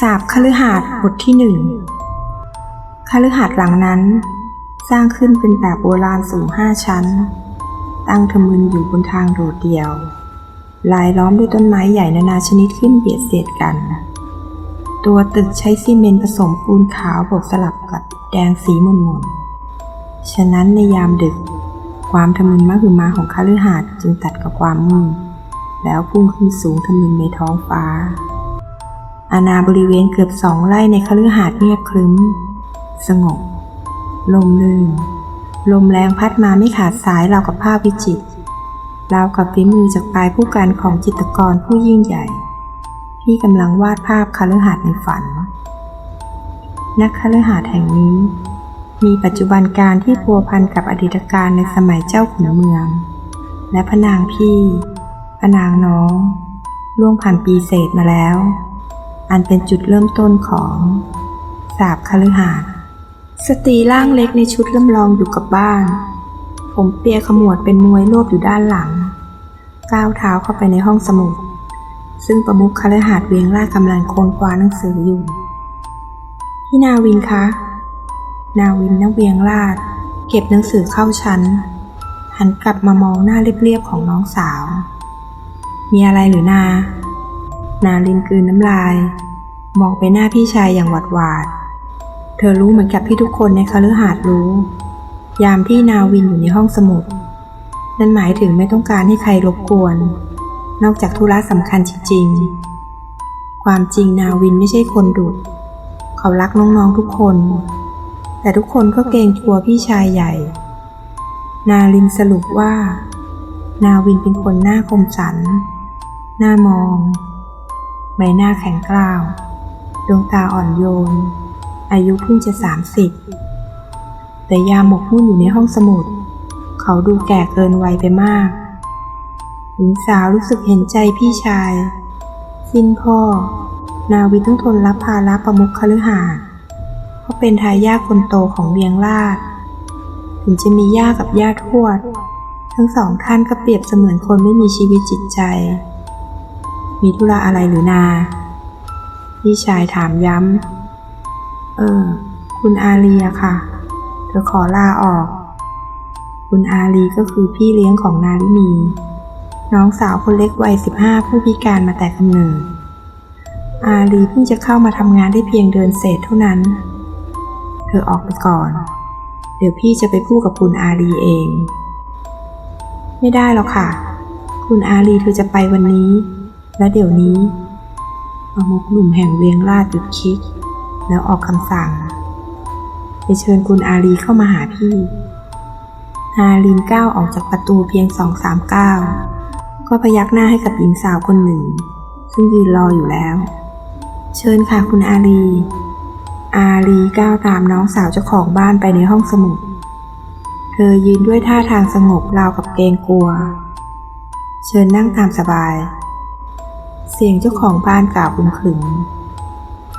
สาบคฤหาสน์บทที่หนึ่งคฤหาสน์หลังนั้น สร้างขึ้นเป็นแบบโบราณสูงห้าชั้น ตั้งทะมึนอยู่บนทางโดดเดี่ยว ลายล้อมด้วยต้นไม้ใหญ่นานาชนิดขึ้นเบียดเสียดกัน ตัวตึกใช้ซีเมนต์ผสมปูนขาวบวกสลับกับแดงสีมุนมนๆฉะนั้นในยามดึก ความทะมึนมหึมาของคฤหาสน์จึงตัดกับความมืดแล้วพุ่งขึ้นสูงทะมึนในท้องฟ้า อาณาบริเวณเกือบสองไร่ในคฤหาสน์เงียบครึ้ม สงบ ลมลื่น ลมแรงพัดมาไม่ขาดสายราวกับภาพวิจิตรราวกับฝีมือจากปลายผู้การของจิตรกรผู้ยิ่งใหญ่ ที่กำลังวาดภาพคฤหาสน์ในฝัน นักคฤหาสน์แห่งนี้ มีปัจจุบันการที่พัวพันกับอดีตการในสมัยเจ้าขุนเมือง และพระนางพี่พระนางน้องล่วงผ่านปีเศษมาแล้ว อันเป็นจุดเริ่มต้นของสาบคฤหาสน์สตรีร่างเล็กในชุดลำลองอยู่กับบ้าน ผมเปียขมวดเป็นมวยโลบอยู่ด้านหลัง ก้าวเท้าเข้าไปในห้องสมุด ซึ่งประมุขคฤหาสน์เวียงล่ากำลังโคนคว้าหนังสืออยู่พี่นาวินคะ นาวินนักเวียงลาดเก็บหนังสือเข้าชั้น หันกลับมามองหน้าเรียบๆของน้องสาว มีอะไรหรือนา นาลินกืนน้ำลาย มองไปหน้าพี่ชายอย่างหวาดหวาด เธอรู้เหมือนกับที่ทุกคนในคฤหาสน์รู้ ยามที่นาวินอยู่ในห้องสมุด นั่นหมายถึงไม่ต้องการให้ใครรบกวน นอกจากธุระสำคัญจริง ๆ ความจริงนาวินไม่ใช่คนดุดเขารักน้องๆทุกคน แต่ทุกคนก็เกรงกลัวพี่ชายใหญ่ นาลินสรุปว่า นาวินเป็นคนหน้าคมสันหน้ามอง ใบหน้าแข็งกร้าว ดวงตาอ่อนโยน อายุเพิ่งจะสามสิบ แต่ยามหมกมุ่นอยู่ในห้องสมุด เขาดูแก่เกินวัยไปมาก หญิงสาวรู้สึกเห็นใจพี่ชาย สิ้นพ่อ นาวิต้องทนรับภาระประมุขคฤหาสน์เพราะเป็นทายาทคนโตของเวียงลาด ถึงจะมีย่ากับย่าทวด ทั้งสองท่านก็เปรียบเสมือนคนไม่มีชีวิตจิตใจ มีธุระอะไรหรือนา พี่ชายถามย้ำ เออ คุณอาลีอะค่ะ เธอขอลาออก คุณอาลีก็คือพี่เลี้ยงของนาลินี น้องสาวคนเล็กวัยสิบห้าผู้พิการมาแต่กำเนิด อาลีเพิ่งจะเข้ามาทำงานได้เพียงเดือนเศษเท่านั้น เธอออกไปก่อน เดี๋ยวพี่จะไปพูดกับคุณอาลีเอง ไม่ได้หรอกค่ะ คุณอาลีเธอจะไปวันนี้ และเดี๋ยวนี้ประมุขหนุ่มแห่งเวียงลาดหยุดคิด แล้วออกคำสั่ง ไปเชิญคุณอาลีเข้ามาหาพี่อาลีนก้าวออกจากประตูเพียงสองสามก้าวก็พยักหน้าให้กับหญิงสาวคนหนึ่ง ซึ่งยืนรออยู่แล้ว เชิญค่ะคุณอาลี อาลีก้าวตามน้องสาวเจ้าของบ้านไปในห้องสมุด เธอยืนด้วยท่าทางสงบราวกับเกรงกลัว เชิญนั่งตามสบาย เสียงเจ้าของบ้านกล่าวคุมขรึม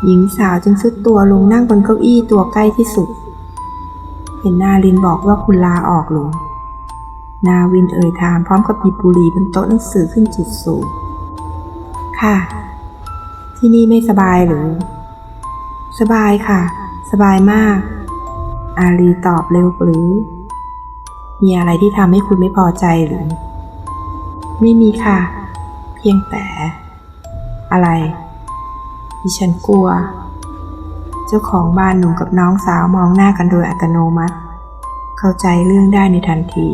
หญิงสาวจึงซุดตัวลงนั่งบนเก้าอี้ตัวใกล้ที่สุด เห็นนาลินบอกว่าคุณลาออกหรือนาวินเอ่ยถามพร้อมกับหยิบบุหรี่บนโต๊ะหนังสือขึ้นจุดสูงค่ะ ที่นี่ไม่สบายหรือ สบายค่ะ สบายมาก อาลีตอบเร็วหรือ มีอะไรที่ทำให้คุณไม่พอใจหรือ ไม่มีค่ะ เพียงแต่ อะไร ดิฉันกลัว เจ้าของบ้านหนุ่มกับน้องสาวมองหน้ากันโดยอัตโนมัติ เข้าใจเรื่องได้ในทันที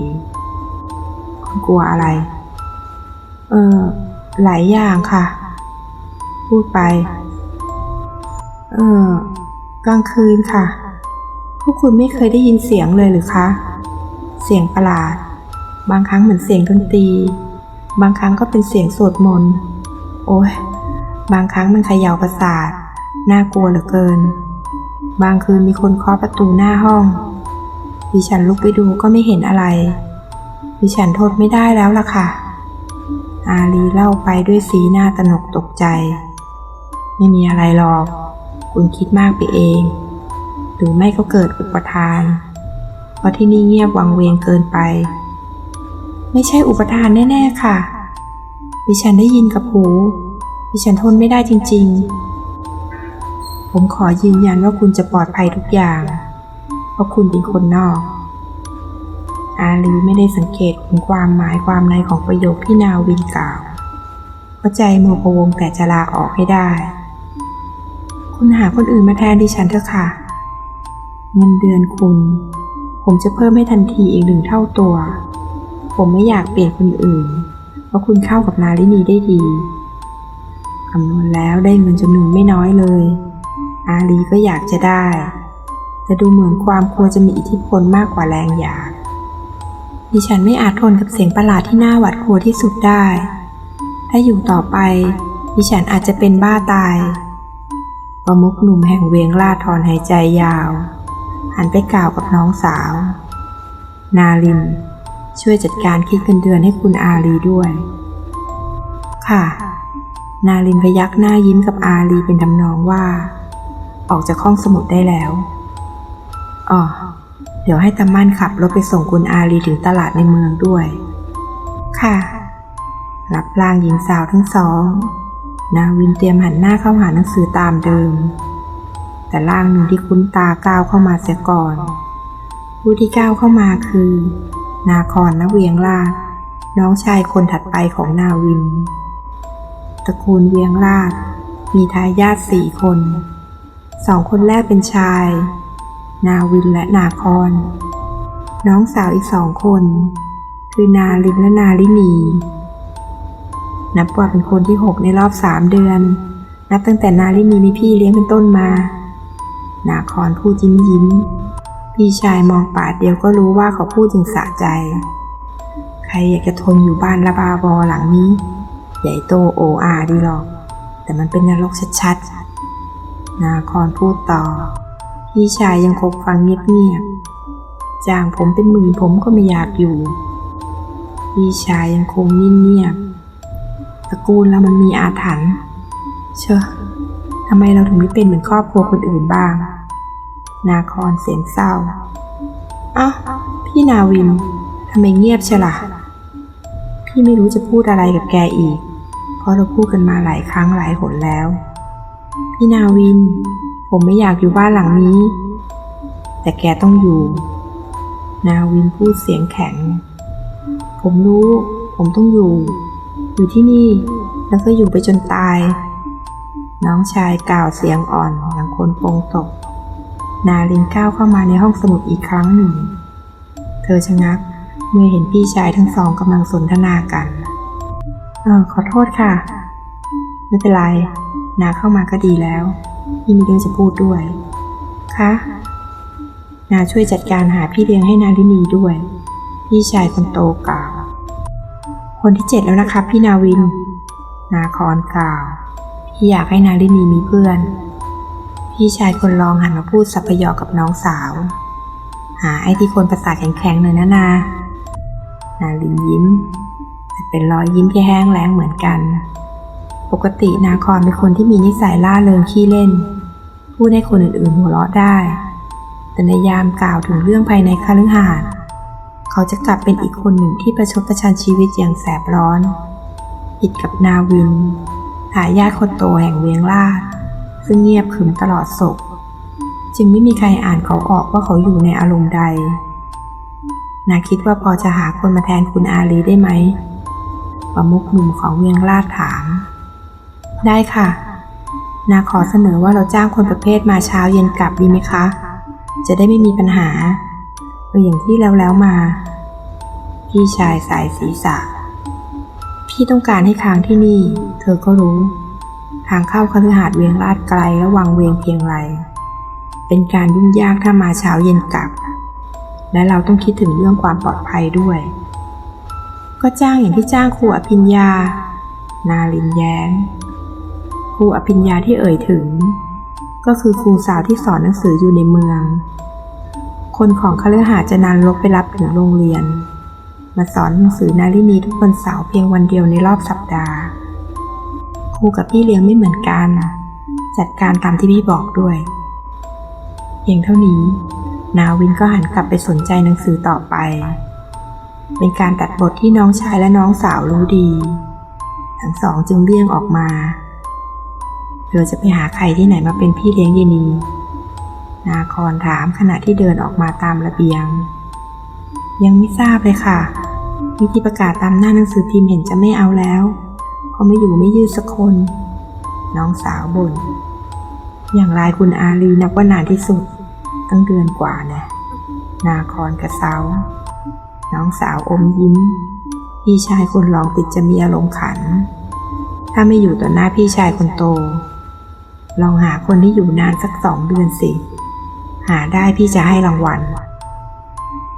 คุณกลัวอะไร เออ หลายอย่างค่ะ พูดไป เออ กลางคืนค่ะ พวกคุณไม่เคยได้ยินเสียงเลยหรือคะ เสียงประหลาด บางครั้งเหมือนเสียงดนตรีบางครั้งก็เป็นเสียงสวดมนต์ โอ้ย บางครั้งมันเขย่าประสาท น่ากลัวเหลือเกิน บางคืนมีคนเคาะประตูหน้าห้อง ดิฉันลุกไปดูก็ไม่เห็นอะไร ดิฉันทนไม่ได้แล้วล่ะค่ะ อาลีเล่าไปด้วยสีหน้าตนกตกใจ ไม่มีอะไรหรอก คุณคิดมากไปเอง หรือไม่ก็เกิดอุปทาน เพราะที่นี่เงียบวังเวงเกินไป ไม่ใช่อุปทานแน่ ๆ ค่ะ ดิฉันได้ยินกับหู ดิฉันทนไม่ได้จริง ๆ ผมขอยืนยันว่าคุณจะปลอดภัยทุกอย่าง เพราะคุณเป็นคนนอก อาลีไม่ได้สังเกตถึงความหมายความในของประโยคที่นาวินกล่าวเพราะใจมัวพวงแต่จะลาออกให้ได้ คุณหาคนอื่นมาแทนดิฉันเถอะค่ะ เงินเดือนคุณ ผมจะเพิ่มให้ทันทีอีกหนึ่งเท่าตัว ผมไม่อยากเปลี่ยนคนอื่น เพราะคุณเข้ากับนาลินีได้ดี คำนวณแล้วได้เงินจำนวนไม่น้อยเลย อาลีก็อยากจะได้ แต่ดูเหมือนความกลัวจะมีอิทธิพลมากกว่าแรงอยาก ดิฉันไม่อาจทนกับเสียงประหลาดที่น่าหวาดกลัวที่สุดได้ ถ้าอยู่ต่อไป ดิฉันอาจจะเป็นบ้าตายประมุขหนุ่มแห่งเวงลาถอนหายใจยาว หันไปกล่าวกับน้องสาว นาลิน ช่วยจัดการคิดเงินเดือนให้คุณอาลีด้วย ค่ะ นาลินพยักหน้ายิ้มกับอาลีเป็นทำนองว่า ออกจากห้องสมุดได้แล้วอ๋อเดี๋ยวให้ตามั่นขับรถไปส่งคุณอาลีถึงตลาดในเมืองด้วย ค่ะ รับร่างหญิงสาวทั้งสอง นาวินเตรียมหันหน้าเข้าหาหนังสือตามเดิม แต่ร่างหนึ่งที่คุ้นตาก้าวเข้ามาเสียก่อน ผู้ที่ก้าวเข้ามาคือ นาคอนนเวียงลาดน้องชายคนถัดไปของนาวิน ตระกูลเวียงลาดมีทายาทสี่คน สองคนแรกเป็นชาย นาวินและนาคอน น้องสาวอีกสองคน คือนาลินและนาลินี นับว่าเป็นคนที่หกในรอบสามเดือน นับตั้งแต่นาลินีมีพี่เลี้ยงเป็นต้นมา นาคอนพูดยิ้มยิ้ม พี่ชายมองปาดเดียวก็รู้ว่าเขาพูดจึงสะใจ ใครอยากจะทนอยู่บ้านระบาบอหลังนี้ ใหญ่โตโออาดีหรอก แต่มันเป็นนรกชัดๆ นาคอนพูดต่อ พี่ชายยังคงฟังเงียบๆจ้างผมเป็นหมื่นผมก็ไม่อยากอยู่ พี่ชายยังคงนิ่งเงียบตระกูลเรามันมีอาถรรพ์เชอะทำไมเราถึงไม่เป็นเหมือนครอบครัวคนอื่นบ้าง นาคอนเสียงเศร้าอ้าพี่นาวินทำไมเงียบเชยวล่ะพี่ไม่รู้จะพูดอะไรกับแกอีก เพราะเราพูดกันมาหลายครั้งหลายหนแล้ว พี่นาวิน ผมไม่อยากอยู่บ้านหลังนี้ แต่แกต้องอยู่ นาวินพูดเสียงแข็ง ผมรู้ ผมต้องอยู่ อยู่ที่นี่ แล้วก็อยู่ไปจนตาย น้องชายกล่าวเสียงอ่อนอย่างคนโปงตก นาลินก้าวเข้ามาในห้องสมุดอีกครั้งหนึ่ง เธอชะงักเมื่อเห็นพี่ชายทั้งสองกำลังสนทนากัน ออขอโทษค่ะ ไม่เป็นไร นาเข้ามาก็ดีแล้วพี่มีเรื่องจะพูดด้วย คะ นาช่วยจัดการหาพี่เลี้ยงให้นาลินีด้วย พี่ชายคนโตกล่าว คนที่เจ็ดแล้วนะครับพี่นาวิน นาคอนกล่าว พี่อยากให้นาลินีมีเพื่อน พี่ชายคนรองหันมาพูดสัพยอกกับน้องสาว หาไอ้ที่คนประสาทแข็งๆหน่อยนะนา นาลินยิ้ม แต่เป็นรอยยิ้มที่แห้งแล้งเหมือนกัน ปกตินาคอนเป็นคนที่มีนิสัยล่าเริงขี้เล่น พูดให้คนอื่นๆหัวเราะได้ แต่ในยามกล่าวถึงเรื่องภายในคฤหาสน์เขาจะกลับเป็นอีกคนหนึ่งที่ประชดประชันชีวิตอย่างแสบร้อนผิดกับนาวินทายาทคนโตแห่งเวียงลาดซึ่งเงียบขรึมตลอดศกจึงไม่มีใครอ่านเขาออกว่าเขาอยู่ในอารมณ์ใด นาคิดว่าพอจะหาคนมาแทนคุณอาลีได้ไหม ประมุขหนุ่มของเวียงลาดถาม ได้ค่ะ นาขอเสนอว่าเราจ้างคนประเภทมาเช้าเย็นกลับดีไหมคะ จะได้ไม่มีปัญหาเอออย่างที่แล้วแล้วมา พี่ชายสายศีรษะ พี่ต้องการให้ค้างที่นี่ เธอก็รู้ ทางเข้าคฤหาสน์เวียงลาดไกลและวังเวียงเพียงไร เป็นการยุ่งยากถ้ามาเช้าเย็นกลับ และเราต้องคิดถึงเรื่องความปลอดภัยด้วย ก็จ้างอย่างที่จ้างครูอภิญญา นาลินแย้ง ครูอภิญญาที่เอ่ยถึง ก็คือครูสาวที่สอนหนังสืออยู่ในเมือง คนของคฤหาสน์จะนำรถไปรับถึงโรงเรียน มาสอนหนังสือนาลินีทุกวันเสาร์เพียงวันเดียวในรอบสัปดาห์ ครูกับพี่เลี้ยงไม่เหมือนกัน จัดการตามที่พี่บอกด้วย เพียงเท่านี้ นาวินก็หันกลับไปสนใจหนังสือต่อไป เป็นการตัดบทที่น้องชายและน้องสาวรู้ดี ทั้งสองจึงเลี่ยงออกมา เธอจะไปหาใครที่ไหนมาเป็นพี่เลี้ยงเยนีนาคอนถามขณะที่เดินออกมาตามระเบียง ยังไม่ทราบเลยค่ะ วิธีประกาศตามหน้าหนังสือพิมพ์เห็นจะไม่เอาแล้วเพราะไม่อยู่ไม่ยืดสักคน น้องสาวบ่นอย่างไรคุณอาลีนับว่านานที่สุด ตั้งเดือนกว่าแนะ นาคอนกระเซา น้องสาวอมยิ้ม พี่ชายคนรองติดจะมีอารมณ์ขัน ถ้าไม่อยู่ต่อหน้าพี่ชายคนโต ลองหาคนที่อยู่นานสักสองเดือนสิ หาได้พี่จะให้รางวัล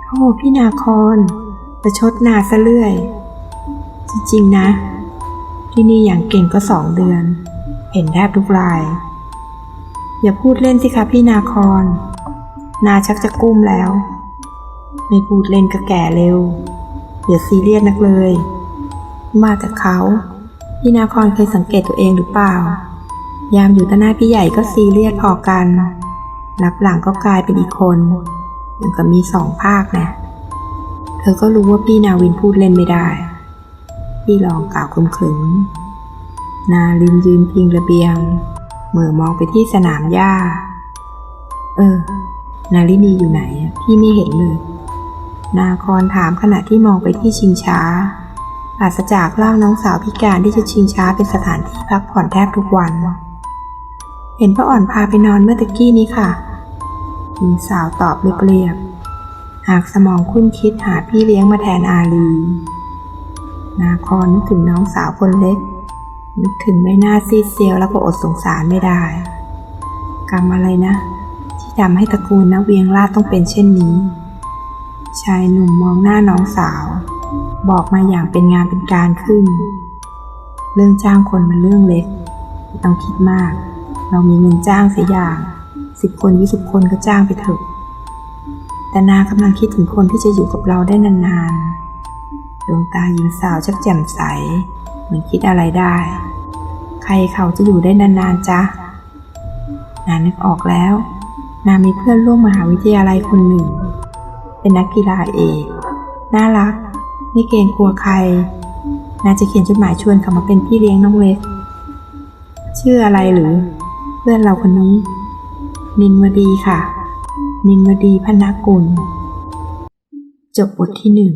โอ้พี่นาคอนประชดนาซะเรื่อย จริงๆนะ ที่นี่อย่างเก่งก็สองเดือน เห็นแทบทุกราย อย่าพูดเล่นสิคะพี่นาคอนนาชักจะกุ้มแล้ว ไม่พูดเล่นก็แก่เร็วอย่าซีเรียสนักเลย มาจากเขา พี่นาคอนเคยสังเกตตัวเองหรือเปล่า ยามอยู่ต่อหน้าพี่ใหญ่ก็ซีเรียสพอกันรับหลังก็กลายเป็นอีกคนยังกับมีสองภาคนะ เธอก็รู้ว่าพี่นาวินพูดเล่นไม่ได้ พี่ลองกล่าวคมขึง นาลินยืนพิงระเบียงเหมื่อมองไปที่สนามหญ้า เออ นาลินีอยู่ไหน พี่ไม่เห็นเลย นาคอนถามขณะที่มองไปที่ชิงช้าปราศจากร่างน้องสาวพิการที่จะชิงช้าเป็นสถานที่พักผ่อนแทบทุกวัน เห็นพ่ออ่อนพาไปนอนเมื่อตะกี้นี้ค่ะหญิงสาวตอบเรียบๆหากสมองคุ้นคิดหาพี่เลี้ยงมาแทนอาลี นาคอนนึกถึงน้องสาวคนเล็ก นึกถึงใบหน้าซีดเซียวแล้วก็อดสงสารไม่ได้ กรรมอะไรนะ ที่ทำให้ตระกูลนักเวียงลาดต้องเป็นเช่นนี้ ชายหนุ่มมองหน้าน้องสาว บอกมาอย่างเป็นงานเป็นการขึ้น เรื่องจ้างคนมันเรื่องเล็กไม่ต้องคิดมาก เรามีเงินจ้างเสียอย่างสิบคนยี่สิบคนก็จ้างไปเถอะ แต่นากำลังคิดถึงคนที่จะอยู่กับเราได้นานๆ ดวงตาหญิงสาวชักแจ่มใส เหมือนคิดอะไรได้ ใครเขาจะอยู่ได้นานๆจ๊ะนานึกออกแล้ว นามีเพื่อนร่วมมหาวิทยาลัยคนหนึ่ง เป็นนักกีฬาเอกน่ารัก ไม่เกรงกลัวใครน่าจะเขียนจดหมายชวนเขามาเป็นพี่เลี้ยงน้องเวสชื่ออะไรหรือ เพื่อนเราคนนี้ นินวดีค่ะ นินวดีพนากุล จบบทที่หนึ่ง